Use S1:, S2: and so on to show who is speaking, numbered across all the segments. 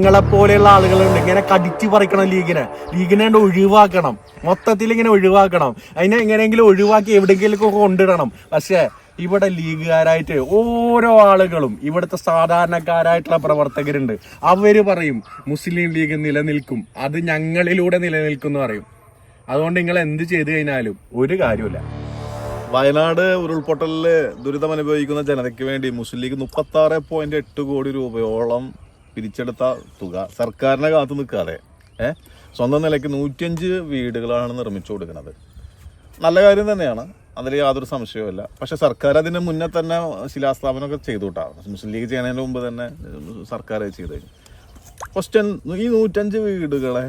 S1: നിങ്ങളെ പോലെയുള്ള ആളുകളുണ്ട്. ഇങ്ങനെ കടിച്ചു പറിക്കണം ലീഗിനെ. ലീഗിനെ ഒഴിവാക്കണം. മൊത്തത്തിൽ ഇങ്ങനെ ഒഴിവാക്കണം. അതിനെ എങ്ങനെയെങ്കിലും ഒഴിവാക്കി എവിടെയെങ്കിലും കൊണ്ടിടണം. പക്ഷേ ഇവിടെ ലീഗുകാരായിട്ട് ഓരോ ആളുകളും ഇവിടുത്തെ സാധാരണക്കാരായിട്ടുള്ള പ്രവർത്തകരുണ്ട്. അവർ പറയും മുസ്ലിം ലീഗ് നിലനിൽക്കും. അത് ഞങ്ങളിലൂടെ നിലനിൽക്കും എന്ന് പറയും. അതുകൊണ്ട് നിങ്ങൾ എന്ത് ചെയ്തു കഴിഞ്ഞാലും ഒരു കാര്യമില്ല
S2: വയനാട് ഉരുൾപൊട്ടലിൽ ദുരിതം അനുഭവിക്കുന്ന ജനതയ്ക്ക് വേണ്ടി മുസ്ലിം ലീഗ് മുപ്പത്തി ആറ് പോയിന്റ് എട്ട് കോടി രൂപയോളം പിരിച്ചെടുത്ത തുക സർക്കാരിനെ കാത്തു നിൽക്കാതെ ഏഹ് സ്വന്തം നിലയ്ക്ക് നൂറ്റിയഞ്ച് വീടുകളാണ് നിർമ്മിച്ചു കൊടുക്കുന്നത്. നല്ല കാര്യം തന്നെയാണ്. അതിൽ യാതൊരു സംശയവുമില്ല. പക്ഷെ സർക്കാർ അതിന് മുന്നേ തന്നെ ശിലാസ്ഥാപനമൊക്കെ ചെയ്തു മുസ്ലിം ലീഗ് ചെയ്യുന്നതിന് മുമ്പ് തന്നെ സർക്കാർ അത് ചെയ്തു ക്വസ്റ്റ്യൻ ഈ നൂറ്റഞ്ച് വീടുകളെ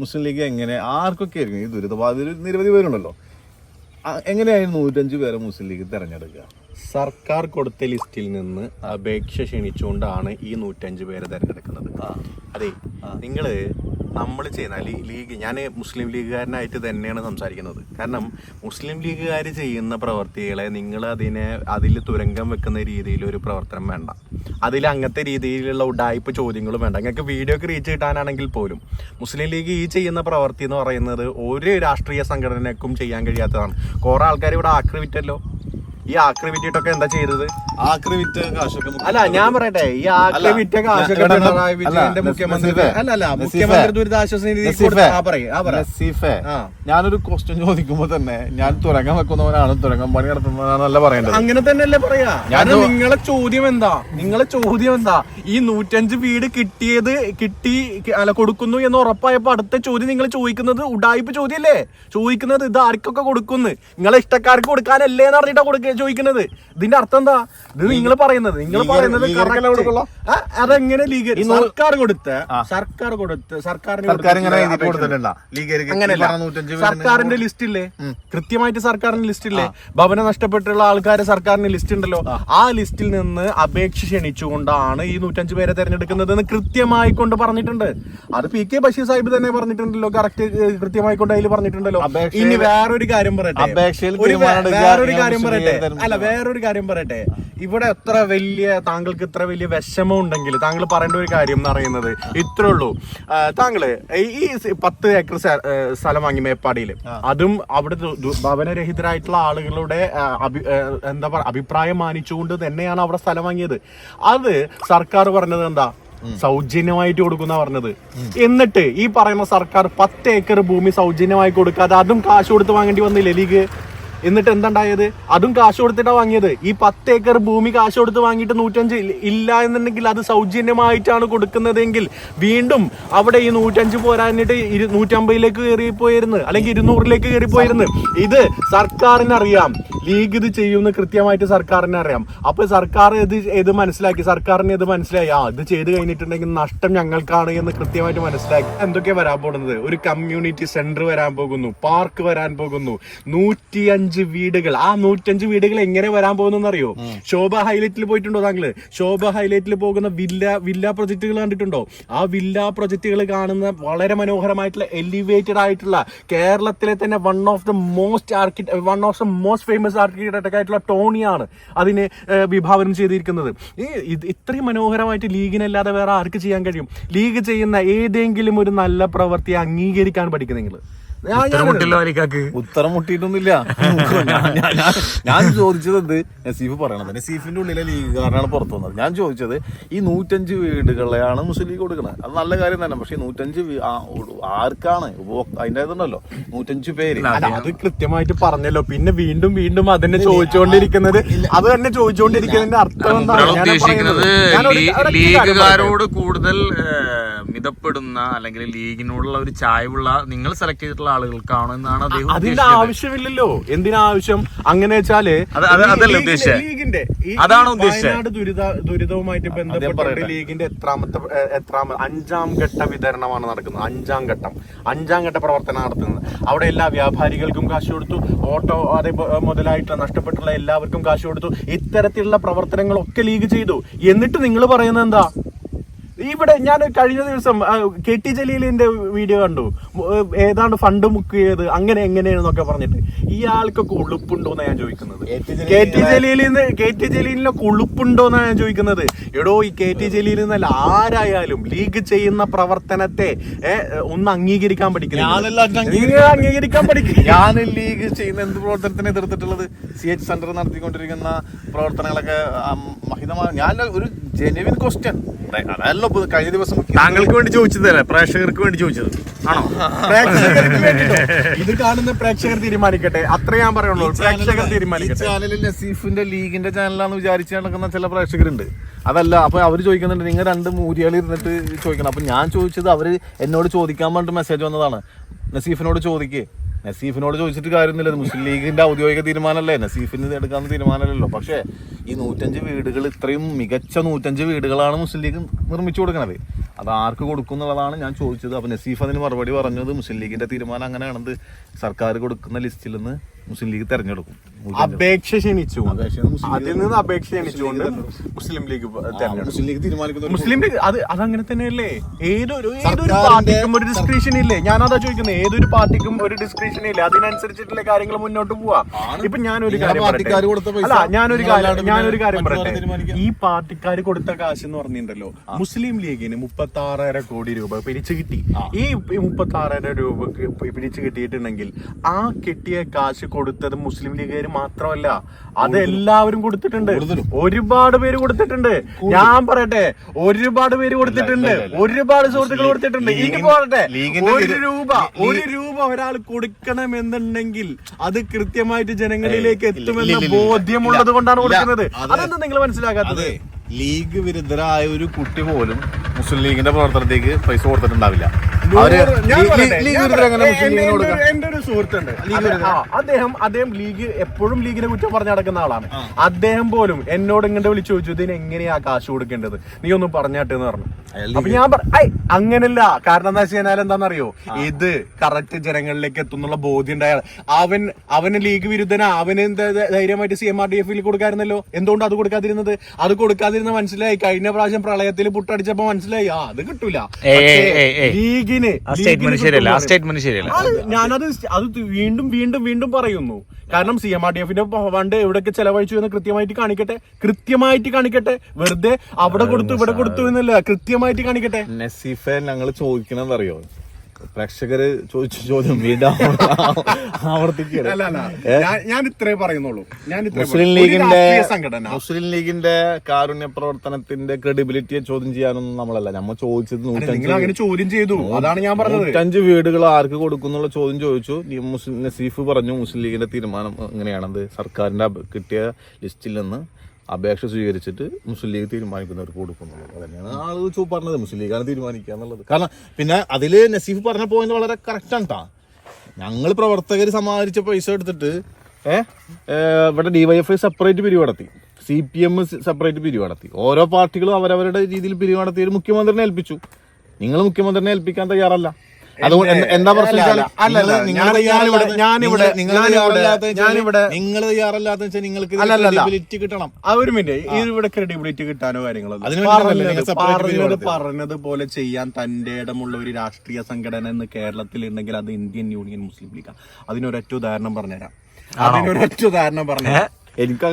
S2: മുസ്ലിം ലീഗ് എങ്ങനെ ആർക്കൊക്കെ ആയിരിക്കും? ഈ ദുരിതബാധിതർ നിരവധി പേരുണ്ടല്ലോ. എങ്ങനെയായിരുന്നു നൂറ്റഞ്ച് പേരെ മുസ്ലിം ലീഗ് തിരഞ്ഞെടുക്കുക?
S1: സർക്കാർ കൊടുത്ത ലിസ്റ്റിൽ നിന്ന് അപേക്ഷ ക്ഷണിച്ചുകൊണ്ടാണ് ഈ നൂറ്റഞ്ച് പേരെ തിരഞ്ഞെടുക്കുന്നത്. അതെ നിങ്ങൾ നമ്മൾ ചെയ്യുന്ന ലീഗ് ഞാൻ മുസ്ലിം ലീഗുകാരനായിട്ട് തന്നെയാണ് സംസാരിക്കുന്നത്. കാരണം മുസ്ലിം ലീഗുകാർ ചെയ്യുന്ന പ്രവർത്തികളെ നിങ്ങൾ അതിനെ അതിൽ തുരങ്കം വെക്കുന്ന രീതിയിൽ ഒരു പ്രവർത്തനം വേണ്ട. അതിൽ അങ്ങനത്തെ രീതിയിലുള്ള ഉഡായ്പ ചോദ്യങ്ങളും വേണ്ട. നിങ്ങൾക്ക് വീഡിയോക്ക് റീച്ച് കിട്ടാനാണെങ്കിൽ പോലും മുസ്ലിം ലീഗ് ഈ ചെയ്യുന്ന പ്രവർത്തി എന്ന് പറയുന്നത് ഒരു രാഷ്ട്രീയ സംഘടനക്കും ചെയ്യാൻ കഴിയാത്തതാണ്. കുറേ ആൾക്കാർ ഇവിടെ ആക്രമിറ്റല്ലോ ഈ ആക്രമിറ്റിട്ടൊക്കെ എന്താ ചെയ്തത്?
S2: ആക്രമിറ്റ് കാശൊക്കെ
S1: അല്ല ഞാൻ പറയട്ടെ ഈ ആക്രമിറ്റ കാശൊക്കെ
S2: അല്ല,
S1: പിണറായി വിജയന്റെ മുഖ്യമന്ത്രി അല്ല അല്ല മുഖ്യമന്ത്രി ദുരിതാശ്വാസ നിധി.
S2: ഞാനൊരു ക്വസ്റ്റ്യൻ ചോദിക്കുമ്പോ തന്നെ ഞാൻ തുരങ്കം വെക്കുന്നവനാണ് തുരങ്കം പണി നടത്തുന്നവനാണല്ല പറയേണ്ടത്.
S1: അങ്ങനെ തന്നെയല്ലേ പറയാ.
S2: ഞാൻ
S1: നിങ്ങളെ ചോദ്യം എന്താ? നിങ്ങളെ ചോദ്യം എന്താ? ഈ നൂറ്റഞ്ച് വീട് കിട്ടിയത് കിട്ടി അല്ല കൊടുക്കുന്നു എന്ന് ഉറപ്പായപ്പോ അടുത്ത ചോദ്യം നിങ്ങൾ ചോദിക്കുന്നത് ഉഡായിപ്പ് ചോദ്യല്ലേ? ചോദിക്കുന്നത് ഇത് ആർക്കൊക്കെ കൊടുക്കുന്നു? നിങ്ങളെ ഇഷ്ടക്കാർക്ക് കൊടുക്കാനല്ലേ എന്ന് പറഞ്ഞിട്ടാ കൊടുക്ക ചോദിക്കുന്നത്? ഇതിന്റെ അർത്ഥം എന്താ? ഇത് നിങ്ങൾ പറയുന്നത്. നിങ്ങൾ പറയുന്നത് അതെങ്ങനെ ലീഗ്
S2: ഈ നൂ-
S1: സർക്കാർ കൊടുത്ത സർക്കാർ കൊടുത്ത് സർക്കാരിന്. അങ്ങനെയല്ല. സർക്കാരിന്റെ ലിസ്റ്റ് ഇല്ലേ കൃത്യമായിട്ട് സർക്കാരിന്റെ ലിസ്റ്റ് ഇല്ലേ ഭവനം നഷ്ടപ്പെട്ടുള്ള ആൾക്കാരെ സർക്കാരിന്റെ ലിസ്റ്റ് ഉണ്ടല്ലോ. ആ. ലിസ്റ്റിൽ നിന്ന് അപേക്ഷ ക്ഷണിച്ചുകൊണ്ടാണ് ഈ നൂറ്റഞ്ച് പേരെ തെരഞ്ഞെടുക്കുന്നത് എന്ന് കൃത്യമായി കൊണ്ട് പറഞ്ഞിട്ടുണ്ട്. അത് പി കെ ബഷീർ സാഹിബ് തന്നെ പറഞ്ഞിട്ടുണ്ടല്ലോ. കറക്റ്റ് കൃത്യമായി കൊണ്ട് അതിൽ പറഞ്ഞിട്ടുണ്ടല്ലോ. ഇനി വേറൊരു കാര്യം പറയട്ടെ.
S2: അപേക്ഷയിൽ
S1: ഒരു വേറൊരു കാര്യം പറയട്ടെ. അല്ല വേറൊരു കാര്യം പറയട്ടെ. ഇവിടെ എത്ര വലിയ താങ്കൾക്ക് ഇത്ര വലിയ വിഷമം ഉണ്ടെങ്കിൽ താങ്കൾ പറയേണ്ട ഒരു കാര്യം എന്ന് പറയുന്നത് ഇത്രേ ഉള്ളൂ. താങ്കൾ താങ്കൾ ഈ- പത്ത് ഏക്കർ സ്ഥലം വാങ്ങി മേപ്പാടിയിൽ അതും അവിടെ ഭവനരഹിതരായിട്ടുള്ള ആളുകളുടെ എന്താ പറയുക അഭിപ്രായം മാനിച്ചുകൊണ്ട് തന്നെയാണ് അവിടെ സ്ഥലം വാങ്ങിയത്. അത് സർക്കാർ പറഞ്ഞത് എന്താ? സൗജന്യമായിട്ട് കൊടുക്കുന്ന പറഞ്ഞത്. എന്നിട്ട് ഈ പറയുന്ന സർക്കാർ പത്ത് ഏക്കർ ഭൂമി സൗജന്യമായി കൊടുക്കാതെ അതും കാശ് കൊടുത്ത് വാങ്ങേണ്ടി വന്നില്ലേ ലീഗ്? എന്നിട്ട് എന്തുണ്ടായത്? അതും കാശ് കൊടുത്തിട്ടാണ് വാങ്ങിയത്. ഈ പത്ത് ഏക്കർ ഭൂമി കാശ് കൊടുത്ത് വാങ്ങിയിട്ട് നൂറ്റഞ്ച് ഇല്ല- എന്നുണ്ടെങ്കിൽ അത് സൗജന്യമായിട്ടാണ് കൊടുക്കുന്നതെങ്കിൽ വീണ്ടും അവിടെ ഈ നൂറ്റഞ്ച് പോരാഞ്ഞിട്ട് ഇരു നൂറ്റമ്പതിലേക്ക് കയറിപ്പോയിരുന്നു അല്ലെങ്കിൽ ഇരുന്നൂറിലേക്ക് കയറിപ്പോയിരുന്നു. ഇത് സർക്കാരിനറിയാം. ലീഗ് ഇത് ചെയ്യുമെന്ന് കൃത്യമായിട്ട് സർക്കാരിനെ അറിയാം അപ്പൊ സർക്കാർ ഇത് ഇത് മനസ്സിലാക്കി? സർക്കാരിന് ഇത് മനസ്സിലായി. ആ ഇത് ചെയ്ത് കഴിഞ്ഞിട്ടുണ്ടെങ്കിൽ നഷ്ടം ഞങ്ങൾക്കാണ് എന്ന് കൃത്യമായിട്ട് മനസ്സിലാക്കി. എന്തൊക്കെയാ വരാൻ പോകുന്നത്? ഒരു കമ്മ്യൂണിറ്റി സെന്റർ വരാൻ പോകുന്നു പാർക്ക് വരാൻ പോകുന്നു. നൂറ്റിയഞ്ച് വീടുകൾ. ആ നൂറ്റഞ്ച് വീടുകൾ എങ്ങനെ വരാൻ പോകുന്നു അറിയോ ശോഭ ഹൈലൈറ്റിൽ പോയിട്ടുണ്ടോ താങ്കൾ? ശോഭ ഹൈലൈറ്റിൽ പോകുന്ന വില്ല വില്ല പ്രൊജക്ടുകൾ കണ്ടിട്ടുണ്ടോ? ആ വില്ല പ്രൊജക്ടുകൾ കാണുന്ന വളരെ മനോഹരമായിട്ടുള്ള എലിവേറ്റഡ് ആയിട്ടുള്ള കേരളത്തിലെ തന്നെ one of the most ആർക്കിടെ one of the most famous architect ആയിട്ടുള്ള ടോണിയാണ് അതിനെ വിഭാവനം ചെയ്തിരിക്കുന്നത്. ഈ ഇത്രയും മനോഹരമായിട്ട് ലീഗിനല്ലാതെ വേറെ ആർക്ക് ചെയ്യാൻ കഴിയും? ലീഗ് ചെയ്യുന്ന ഏതെങ്കിലും ഒരു നല്ല പ്രവൃത്തി അംഗീകരിക്കാൻ പഠിക്കും നിങ്ങൾ
S2: ഉത്തരം മുട്ടിയിട്ടൊന്നുമില്ല. ഞാൻ- ചോദിച്ചത് എന്ത് നസീഫ് പറയണത്. നസീഫിന്റെ ഉള്ളിലെ ലീഗുകാരനാണ് പുറത്തു വന്നത്. ഞാൻ ചോദിച്ചത് ഈ നൂറ്റഞ്ച് വീടുകളെയാണ് മുസ്ലിം ലീഗ് കൊടുക്കുന്നത് അത് നല്ല കാര്യം തന്നെ പക്ഷെ നൂറ്റഞ്ച് ആർക്കാണ്? അതിന്റെ ഇതുണ്ടല്ലോ നൂറ്റഞ്ച് പേര്.
S1: അത് കൃത്യമായിട്ട് പറഞ്ഞല്ലോ. പിന്നെ വീണ്ടും വീണ്ടും അതിനെ ചോദിച്ചുകൊണ്ടിരിക്കുന്നത് അത് തന്നെ ചോദിച്ചുകൊണ്ടിരിക്കുന്നതിന്റെ അർത്ഥം എന്താണ്? ഞാൻ
S3: ഉദ്ദേശിക്കുന്നത്. ലീഗുകാരോട് കൂടുതൽ മിതപ്പെടുന്ന അല്ലെങ്കിൽ ലീഗിനോടുള്ള ഒരു ചായവുള്ള നിങ്ങൾ സെലക്ട് ചെയ്തിട്ടുള്ള ആളുകൾക്കാണ് എന്നാണ് അദ്ദേഹം
S1: അതിന്റെ ആവശ്യമില്ലല്ലോ. എന്തിനാ ആവശ്യം അങ്ങനെ വെച്ചാൽ
S3: അത് അത് അതല്ല
S1: ലീഗിന്റെ-
S3: ഉദ്ദേശിച്ചത്. അതാണ് ഉദ്ദേശിച്ചത്.
S1: ദുരിത ദുരിതവുമായിട്ട് ബന്ധപ്പെട്ട് ലീഗിന്റെ എത്രാമത്തെ എത്രാമ അഞ്ചാം ഘട്ട വിതരണമാണ് നടക്കുന്നത്. അഞ്ചാം ഘട്ടം. അഞ്ചാം ഘട്ട പ്രവർത്തനം നടത്തുന്നത്. അവിടെ എല്ലാ വ്യാപാരികൾക്കും കാശ് കൊടുത്തു. ഓട്ടോ അതേ മുതലായിട്ടുള്ള നഷ്ടപ്പെട്ടുള്ള എല്ലാവർക്കും കാശ് കൊടുത്തു. ഇത്തരത്തിലുള്ള പ്രവർത്തനങ്ങളൊക്കെ ലീഗ് ചെയ്തു. എന്നിട്ട് നിങ്ങൾ പറയുന്നത് എന്താ? ഇവിടെ ഞാൻ കഴിഞ്ഞ ദിവസം കെ ടി ജലീലിന്റെ വീഡിയോ കണ്ടു. ഏതാണ്ട് ഫണ്ട് മുക്ക് ചെയ്ത് അങ്ങനെ എങ്ങനെയാണെന്നൊക്കെ പറഞ്ഞിട്ട്. ഇയാൾക്കൊക്കെ ഉളുപ്പുണ്ടോന്നാ ഞാൻ ചോദിക്കുന്നത്. കെ ടി ജലീലിന്ന് കെ ടി ജലീലിനൊക്കെ ഉളുപ്പുണ്ടോന്നാ ഞാൻ ചോദിക്കുന്നത്. എടോ ഈ കെ ടി ജലീൽ എന്നല്ല ആരായാലും ലീഗ് ചെയ്യുന്ന പ്രവർത്തനത്തെ ഒന്ന് അംഗീകരിക്കാൻ പഠിക്കുന്നു അംഗീകരിക്കാൻ പഠിക്കുക
S2: ഞാൻ ലീഗ് ചെയ്യുന്ന എന്ത് പ്രവർത്തനത്തിനെ എതിർത്തിട്ടുള്ളത് സി എച്ച് സെന്റർ നടത്തിക്കൊണ്ടിരിക്കുന്ന പ്രവർത്തനങ്ങളൊക്കെ മഹിതമായ ഞാൻ ഒരു ജെനുവിൻ ക്വസ്റ്റ്യൻ അതല്ലോ കഴിഞ്ഞ ദിവസം
S3: താങ്കൾക്ക് വേണ്ടി ചോദിച്ചതല്ലേ പ്രേക്ഷകർക്ക് വേണ്ടി ചോദിച്ചത്. ആണോ?
S1: പ്രേക്ഷകർക്ക്? ഇത് കാണുന്ന പ്രേക്ഷകർ തീരുമാനിക്കട്ടെ. അത്ര ഞാൻ പറയുള്ളൂ. പ്രേക്ഷകർ തീരുമാനിക്കട്ടെ.
S2: ചാനലിൽ നസീഫിന്റെ ലീഗിന്റെ ചാനലാന്ന് വിചാരിച്ച് നടക്കുന്ന ചില പ്രേക്ഷകരുണ്ട്. അതല്ല അപ്പൊ അവർ ചോദിക്കുന്നുണ്ട് നിങ്ങൾ രണ്ട് മൂരികൾ ഇരുന്നിട്ട് ചോദിക്കണം. അപ്പൊ ഞാൻ ചോദിച്ചത് അവർ എന്നോട് ചോദിക്കാൻ പറഞ്ഞിട്ട് മെസ്സേജ് വന്നതാണ്. നസീഫിനോട് ചോദിക്കേ. നസീഫിനോട് ചോദിച്ചിട്ട് കാര്യമൊന്നുമില്ല. മുസ്ലിം ലീഗിന്റെ ഔദ്യോഗിക തീരുമാനമല്ലേ? നസീഫിന് എടുക്കാൻ തീരുമാനമല്ലല്ലോ. പക്ഷേ ഈ നൂറ്റഞ്ച് വീടുകൾ ഇത്രയും മികച്ച നൂറ്റഞ്ച് വീടുകളാണ് മുസ്ലിം ലീഗ് നിർമ്മിച്ചു കൊടുക്കുന്നത് അത് ആർക്ക് കൊടുക്കും എന്നുള്ളതാണ് ഞാൻ ചോദിച്ചത്. അപ്പൊ നസീഫ് അതിന് മറുപടി പറഞ്ഞത് മുസ്ലിം ലീഗിന്റെ തീരുമാനം അങ്ങനെയാണെന്ന് സർക്കാർ കൊടുക്കുന്ന ലിസ്റ്റിൽ നിന്ന് മുസ്ലിം ലീഗ് തെരഞ്ഞെടുക്കും.
S1: അപേക്ഷ ക്ഷണിച്ചു അതിൽ നിന്ന് അപേക്ഷ ക്ഷണിച്ചുകൊണ്ട് മുസ്ലിം ലീഗ് തെരഞ്ഞെടുക്കും.
S2: മുസ്ലിം ലീഗ് തീരുമാനിക്കുന്നു
S1: മുസ്ലിം ലീഗ് അത് അതങ്ങനെ തന്നെയല്ലേ? ഏതൊരു ഏതൊരു പാർട്ടിക്കും ഒരു ഡിസ്ക്രിപ്ഷൻ ഇല്ലേ? ഞാനതാ ചോദിക്കുന്നത്. ഏതൊരു പാർട്ടിക്കും ഒരു ഡിസ്ക്രിപ്ഷൻ ഇല്ലേ? അതിനനുസരിച്ചിട്ടുള്ള കാര്യങ്ങൾ മുന്നോട്ട് പോവാ. ഇപ്പൊ ഞാനൊരു കാര്യം
S2: കൊടുത്ത പൈസ
S1: അല്ല ഞാനൊരു കാര്യം ഞാനൊരു കാര്യം
S2: പറയാം
S1: പറയട്ടെ. ഈ പാർട്ടിക്കാർ കൊടുത്ത കാശ് എന്ന് പറഞ്ഞിട്ടുണ്ടല്ലോ മുസ്ലിം ലീഗിന് മുപ്പത്തി ആറര കോടി രൂപ പിരിച്ചു കിട്ടി. ഈ മുപ്പത്തി ആറര രൂപ പിരിച്ചു കിട്ടിയിട്ടുണ്ടെങ്കിൽ ആ കിട്ടിയ കാശ് കൊടുത്തത് മുസ്ലിം ലീഗുകാർ മാത്രമല്ല. അത് എല്ലാവരും കൊടുത്തിട്ടുണ്ട്. ഒരുപാട് പേര് കൊടുത്തിട്ടുണ്ട്. ഞാൻ പറയട്ടെ ഒരുപാട് പേര് കൊടുത്തിട്ടുണ്ട്. ഒരുപാട് സുഹൃത്തുക്കൾ കൊടുത്തിട്ടുണ്ട്. ഇനി
S2: പോകട്ടെ.
S1: ഒരു രൂപ ഒരു രൂപ ഒരാൾ കൊടുക്കണമെന്നുണ്ടെങ്കിൽ അത് കൃത്യമായിട്ട് ജനങ്ങളിലേക്ക് എത്തുമെന്ന് ബോധ്യമുള്ളത് കൊണ്ടാണ് കൊടുക്കുന്നത്.
S2: അത്.
S1: അതെന്താ നിങ്ങൾ മനസ്സിലാക്കാത്തത്?
S2: ലീഗ് വിരുദ്ധരായ ഒരു കുട്ടി പോലും മുസ്ലിം ലീഗിന്റെ പ്രവർത്തനത്തേക്ക് പൈസ കൊടുത്തിട്ടുണ്ടാവില്ല.
S1: എന്റെ- ഒരു- സുഹൃത്തുണ്ട്. അദ്ദേഹം അദ്ദേഹം ലീഗ് എപ്പോഴും ലീഗിനെ കുറ്റം പറഞ്ഞു നടക്കുന്ന ആളാണ്. അദ്ദേഹം പോലും എന്നോട് ഇങ്ങോട്ട് വിളിച്ചു ചോദിച്ചു ഇതിന് എങ്ങനെയാ കാശ് കൊടുക്കേണ്ടത്? നീ ഒന്ന് പറഞ്ഞാട്ടെ എന്ന് പറഞ്ഞു. അപ്പൊ ഞാൻ അങ്ങനല്ല. കാരണം എന്താ വെച്ച് കഴിഞ്ഞാൽ എന്താണെന്നറിയോ? ഇത് കറക്റ്റ് ജനങ്ങളിലേക്ക് എത്തുന്നുള്ള ബോധ്യം ഉണ്ടായ അവൻ അവന് ലീഗ് വിരുദ്ധന. അവന് ധൈര്യമായിട്ട് സി എം ആർ ഡി എഫിൽ കൊടുക്കാറുണ്ടല്ലോ എന്തുകൊണ്ട് അത് കൊടുക്കാതിരുന്നത്? അത് കൊടുക്കാതിരുന്ന മനസ്സിലായി. കഴിഞ്ഞ പ്രാവശ്യം പ്രളയത്തിൽ പുട്ടടിച്ചപ്പോ മനസ്സിലായി. ആ അത് കിട്ടൂല.
S3: ഏയ്,
S1: ലീഗിന്
S3: ആ സ്റ്റേറ്റ്മെന്റ് ശരിയല്ല ആ സ്റ്റേറ്റ്മെന്റ് ശരിയല്ല
S1: അത് ഞാനത് അത് വീണ്ടും വീണ്ടും വീണ്ടും പറയുന്നു. കാരണം സി എം ആർ ഡി എഫിന്റെ ഫണ്ട് എവിടെയൊക്കെ ചെലവഴിച്ചു എന്ന് കൃത്യമായിട്ട് കാണിക്കട്ടെ? കൃത്യമായിട്ട് കാണിക്കട്ടെ? വെറുതെ അവിടെ കൊടുത്തു ഇവിടെ കൊടുത്തു എന്നല്ല. കൃത്യമായിട്ട് കാണിക്കട്ടെ?
S2: നസീഫെ ഞങ്ങൾ ചോദിക്കണം അറിയോ പ്രേക്ഷകര് ചോദിച്ച ചോദ്യം വീണ്ടും ആവർത്തിക്കുകയാണ്
S1: ഞാൻ- ഇത്രേ പറയുന്നുള്ളൂ. ഞാൻ
S2: മുസ്ലിം ലീഗിന്റെ
S1: സംഘടന.
S2: മുസ്ലിം ലീഗിന്റെ കാരുണ്യ പ്രവർത്തനത്തിന്റെ ക്രെഡിബിലിറ്റിയെ ചോദ്യം ചെയ്യാനൊന്നും നമ്മളല്ല. നമ്മൾ ചോദിച്ചത്
S1: അങ്ങനെ ചോദ്യം ചെയ്തു. അതാണ് ഞാൻ പറഞ്ഞത്.
S2: നൂറ്റഞ്ച് വീടുകൾ ആർക്ക് കൊടുക്കുന്നുള്ള ചോദ്യം ചോദിച്ചു. മുസ്ലിം നസീഫ് പറഞ്ഞു മുസ്ലിം ലീഗിന്റെ തീരുമാനം എങ്ങനെയാണത് സർക്കാരിന്റെ കിട്ടിയ ലിസ്റ്റിൽ നിന്ന്. അപേക്ഷ സ്വീകരിച്ചിട്ട് മുസ്ലിം ലീഗ് തീരുമാനിക്കുന്നവർക്ക് കൊടുക്കുന്നുള്ളൂ അതന്നെയാണ് ആൾ ചോ- പറഞ്ഞത്. മുസ്ലിം ലീഗാണ് തീരുമാനിക്കുക എന്നുള്ളത്. കാരണം പിന്നെ അതിൽ നസീഫ് പറഞ്ഞ പോയിന്റ് വളരെ കറക്റ്റ് ആണ് ട്ടാ. ഞങ്ങൾ പ്രവർത്തകർ സമാഹരിച്ച പൈസ എടുത്തിട്ട് ഇവിടെ ഡിവൈഎഫ്ഐ സെപ്പറേറ്റ് പിരിവ് നടത്തി. സി പി എം സെപ്പറേറ്റ് പിരിവ് നടത്തി. ഓരോ പാർട്ടികളും അവരവരുടെ രീതിയിൽ പിരിവ് നടത്തി ഒരു മുഖ്യമന്ത്രിനെ ഏൽപ്പിച്ചു. നിങ്ങൾ മുഖ്യമന്ത്രിനെ ഏൽപ്പിക്കാൻ തയ്യാറല്ല. അതുകൊണ്ട് എന്താ
S1: ഞാനിവിടെ- ഞാനിവിടെ-
S2: നിങ്ങൾ തയ്യാറല്ലാത്ത വെച്ചാൽ നിങ്ങൾക്ക് credibility കിട്ടണം.
S1: ആ ഒരു മിനിറ്റ്. ഇവിടെ ക്രെഡിബിലിറ്റി കിട്ടാനോ കാര്യങ്ങളോ പറഞ്ഞത്? പറഞ്ഞത് പോലെ ചെയ്യാൻ തന്റെ ഇടമുള്ള ഒരു രാഷ്ട്രീയ സംഘടന എന്ന് കേരളത്തിൽ ഉണ്ടെങ്കിൽ അത് ഇന്ത്യൻ യൂണിയൻ മുസ്ലിം ലീഗാണ് അതിനൊരൊറ്റ ഉദാഹരണം പറഞ്ഞുതരാം. അതിനൊരൊറ്റ ഉദാഹരണം പറഞ്ഞുതരാം.
S2: എനിക്ക്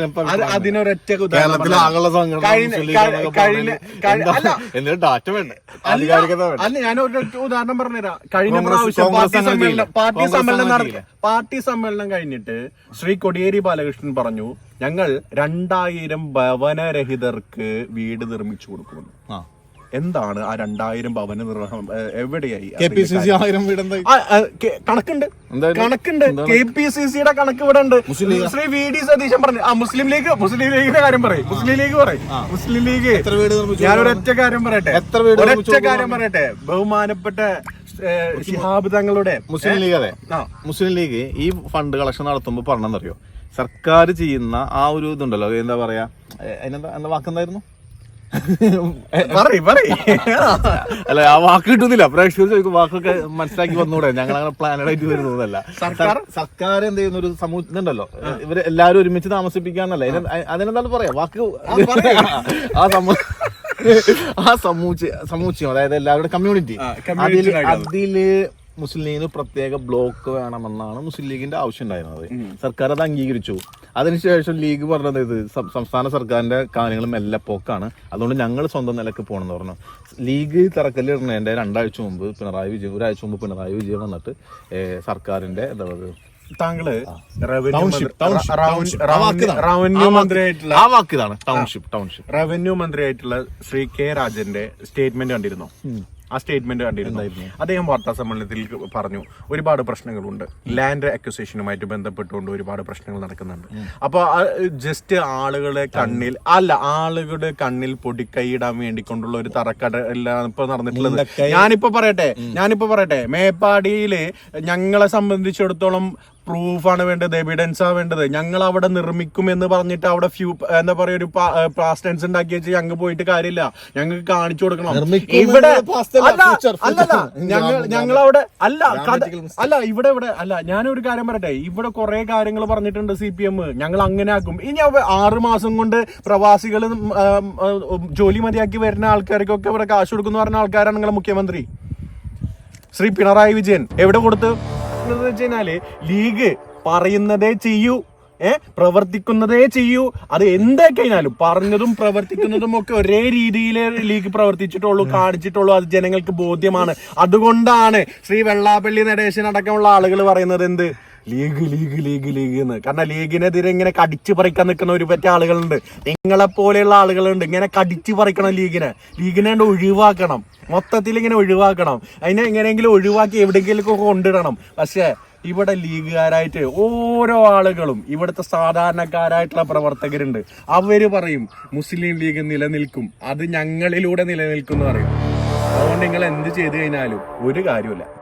S1: അതിനൊരൊറ്റ.
S2: എന്നിട്ട് ഡാറ്റ വേണ്ടേ?
S1: അല്ല, ഞാൻ ഒരു ഉദാഹരണം പറഞ്ഞുതരാം. കഴിഞ്ഞ പ്രാവശ്യം പാർട്ടി സമ്മേളനം പാർട്ടി സമ്മേളനം നടത്തി പാർട്ടി സമ്മേളനം കഴിഞ്ഞിട്ട് ശ്രീ കൊടിയേരി ബാലകൃഷ്ണൻ പറഞ്ഞു ഞങ്ങൾ രണ്ടായിരം ഭവനരഹിതർക്ക് വീട് നിർമ്മിച്ചു കൊടുക്കുന്നു.
S2: ആ.
S1: എന്താണ് ആ രണ്ടായിരം ഭവന നിർവഹണം? എവിടെയായി
S2: കെ പി സി സി ആയിരം വീട് എന്തായി?
S1: ആ, ആ, കെ- കണക്കുണ്ട്. കണക്കുണ്ട്. കെ പി സി സിയുടെ കണക്ക് ഇവിടെ ഉണ്ട്. ശ്രീ വി ഡി സതീശൻ പറഞ്ഞു. ആ മുസ്ലിം ലീഗ് മുസ്ലിം ലീഗിന്റെ കാര്യം പറയും. മുസ്ലിം ലീഗ് പറയും. മുസ്ലിം ലീഗ്.
S2: എത്ര വീട് നിർമ്മിച്ചു?
S1: ഞാനൊരൊറ്റ കാര്യം പറയട്ടെ.
S2: എത്ര വീട് ഒറ്റ
S1: ഒരൊറ്റ കാര്യം പറയട്ടെ. ബഹുമാനപ്പെട്ട ശിഹാബ് തങ്ങളുടെ
S2: മുസ്ലിം ലീഗ് അതെ മുസ്ലിം ലീഗ് ഈ ഫണ്ട് കളക്ഷൻ നടത്തുമ്പോൾ പറഞ്ഞെന്നറിയോ? സർക്കാർ ചെയ്യുന്ന ആ ഒരു ഇതുണ്ടല്ലോ. എന്താ പറയാ? അതിനെന്താ എന്താ വാക്കെന്തായിരുന്നു? അല്ല ആ വാക്ക് കിട്ടുന്നില്ല. പ്രേക്ഷകർ ചോദിക്കും വാക്കൊക്കെ മനസ്സിലാക്കി വന്നൂടെ? ഞങ്ങൾ അങ്ങനെ പ്ലാനഡ് ആയിട്ട് വരുന്നതല്ല.
S1: സർക്കാർ?
S2: സർക്കാർ എന്ത് ചെയ്യുന്ന ഒരു സമൂഹത്തിനുണ്ടല്ലോ ഇവർ എല്ലാരും ഒരുമിച്ച് താമസിപ്പിക്കാന്നല്ല? അതിന് അതിനെന്താണ് പറയാ? വാക്ക് ആ സമൂഹം ആ സമൂച്ച സമൂച്ചയം അതായത് എല്ലാവരുടെ കമ്മ്യൂണിറ്റി
S1: അതിൽ
S2: അതിൽ മുസ്ലിം ലീഗിന് പ്രത്യേക ബ്ലോക്ക് വേണമെന്നാണ് മുസ്ലിം ലീഗിന്റെ ആവശ്യം ഉണ്ടായിരുന്നത്. സർക്കാർ അത് അംഗീകരിച്ചു. അതിനുശേഷം ലീഗ് പറഞ്ഞത് ഇത് സംസ്ഥാന സർക്കാരിന്റെ കാര്യങ്ങൾ മെല്ലെ പോക്കാണ്. അതുകൊണ്ട് ഞങ്ങൾ സ്വന്തം നിലയ്ക്ക് പോകണമെന്ന് പറഞ്ഞു. ലീഗ് തറക്കല്ലിടുന്നതിന്റെ രണ്ടാഴ്ച മുമ്പ് പിണറായി വിജയൻ ഒരാഴ്ച മുമ്പ് പിണറായി വിജയൻ വന്നിട്ട് സർക്കാരിന്റെ എന്താ പറയുക?
S1: താങ്കൾ റവന്യൂ മന്ത്രിയായിട്ടുള്ള
S2: ടൗൺഷിപ്പ് ടൗൺഷിപ്പ്
S1: റവന്യൂ മന്ത്രിയായിട്ടുള്ള ശ്രീ കെ രാജന്റെ സ്റ്റേറ്റ്മെന്റ് കണ്ടിരുന്നു? ആ സ്റ്റേറ്റ്മെന്റ് കണ്ടിരുന്നു. അദ്ദേഹം വാർത്താ സമ്മേളനത്തിൽ പറഞ്ഞു ഒരുപാട് പ്രശ്നങ്ങളുണ്ട്. ലാൻഡ് അക്വസേഷനുമായിട്ട് ബന്ധപ്പെട്ടുകൊണ്ട് ഒരുപാട് പ്രശ്നങ്ങൾ നടക്കുന്നുണ്ട്. അപ്പൊ ജസ്റ്റ് ആളുകളെ കണ്ണിൽ അല്ല ആളുകളുടെ കണ്ണിൽ പൊടിക്കൈയിടാൻ വേണ്ടിക്കൊണ്ടുള്ള ഒരു തറക്കട എല്ലാം ഇപ്പൊ നടന്നിട്ടുള്ളത്. ഞാനിപ്പോ പറയട്ടെ ഞാനിപ്പോ പറയട്ടെ മേപ്പാടിയിൽ ഞങ്ങളെ സംബന്ധിച്ചിടത്തോളം പ്രൂഫാണ് വേണ്ടത് എവിഡൻസ് ആ വേണ്ടത്. ഞങ്ങൾ അവിടെ നിർമ്മിക്കും എന്ന് പറഞ്ഞിട്ട് അവിടെ ഫ്യൂ എന്താ പറയാ ഒരു പ്ലാസ്റ്റൻസ് ഉണ്ടാക്കി വെച്ച് ഞങ്ങൾ പോയിട്ട് കാര്യമില്ല. ഞങ്ങൾക്ക് കാണിച്ചു കൊടുക്കണം. ഇവിടെ
S2: അല്ല,
S1: ഞങ്ങൾ ഞങ്ങൾ അവിടെ അല്ല അല്ല ഇവിടെ ഇവിടെ അല്ല ഞാനൊരു കാര്യം പറയട്ടെ. ഇവിടെ കുറെ കാര്യങ്ങൾ പറഞ്ഞിട്ടുണ്ട് സി പി എം ഞങ്ങൾ അങ്ങനെ ആക്കും. ഇനി ആറു ആറ് മാസം കൊണ്ട് പ്രവാസികൾ ജോലി മതിയാക്കി വരുന്ന ആൾക്കാർക്കൊക്കെ ഇവിടെ കാശ് കൊടുക്കുന്ന പറഞ്ഞ ആൾക്കാരാണ് നിങ്ങളെ മുഖ്യമന്ത്രി. ശ്രീ പിണറായി വിജയൻ എവിടെ കൊടുത്തു? എന്ന് വെച്ച് കഴിഞ്ഞാൽ ലീഗ് പറയുന്നതേ ചെയ്യൂ ഏ പ്രവർത്തിക്കുന്നതേ ചെയ്യൂ. അത് എന്താ കഴിഞ്ഞാലും പറഞ്ഞതും പ്രവർത്തിക്കുന്നതും ഒക്കെ ഒരേ രീതിയിലേ ലീഗ് പ്രവർത്തിച്ചിട്ടുള്ളൂ കാണിച്ചിട്ടുള്ളൂ. അത് ജനങ്ങൾക്ക് ബോധ്യമാണ്. അതുകൊണ്ടാണ് ശ്രീ വെള്ളാപ്പള്ളി നടേശൻ അടക്കമുള്ള ആളുകൾ പറയുന്നത് എന്ത്? ലീഗ് ലീഗ് ലീഗ് ലീഗ് എന്ന്. കാരണം ലീഗിനെതിരെ ഇങ്ങനെ കടിച്ചു പറിക്കാൻ നിൽക്കുന്ന ഒരു പറ്റ ആളുകളുണ്ട്. നിങ്ങളെ പോലെയുള്ള ആളുകളുണ്ട്. ഇങ്ങനെ കടിച്ചു പറിക്കണം ലീഗിനെ. ലീഗിനെ ഒഴിവാക്കണം. മൊത്തത്തിൽ ഇങ്ങനെ ഒഴിവാക്കണം. അതിനെ എങ്ങനെയെങ്കിലും ഒഴിവാക്കി എവിടെയെങ്കിലും കൊണ്ടിടണം. പക്ഷേ ഇവിടെ ലീഗുകാരായിട്ട് ഓരോ ആളുകളും ഇവിടുത്തെ സാധാരണക്കാരായിട്ടുള്ള പ്രവർത്തകരുണ്ട്. അവർ പറയും മുസ്ലിം ലീഗ് നിലനിൽക്കും. അത് ഞങ്ങളിലൂടെ നിലനിൽക്കും എന്ന് പറയും. അതുകൊണ്ട് നിങ്ങൾ എന്ത് ചെയ്തു കഴിഞ്ഞാലും ഒരു കാര്യമില്ല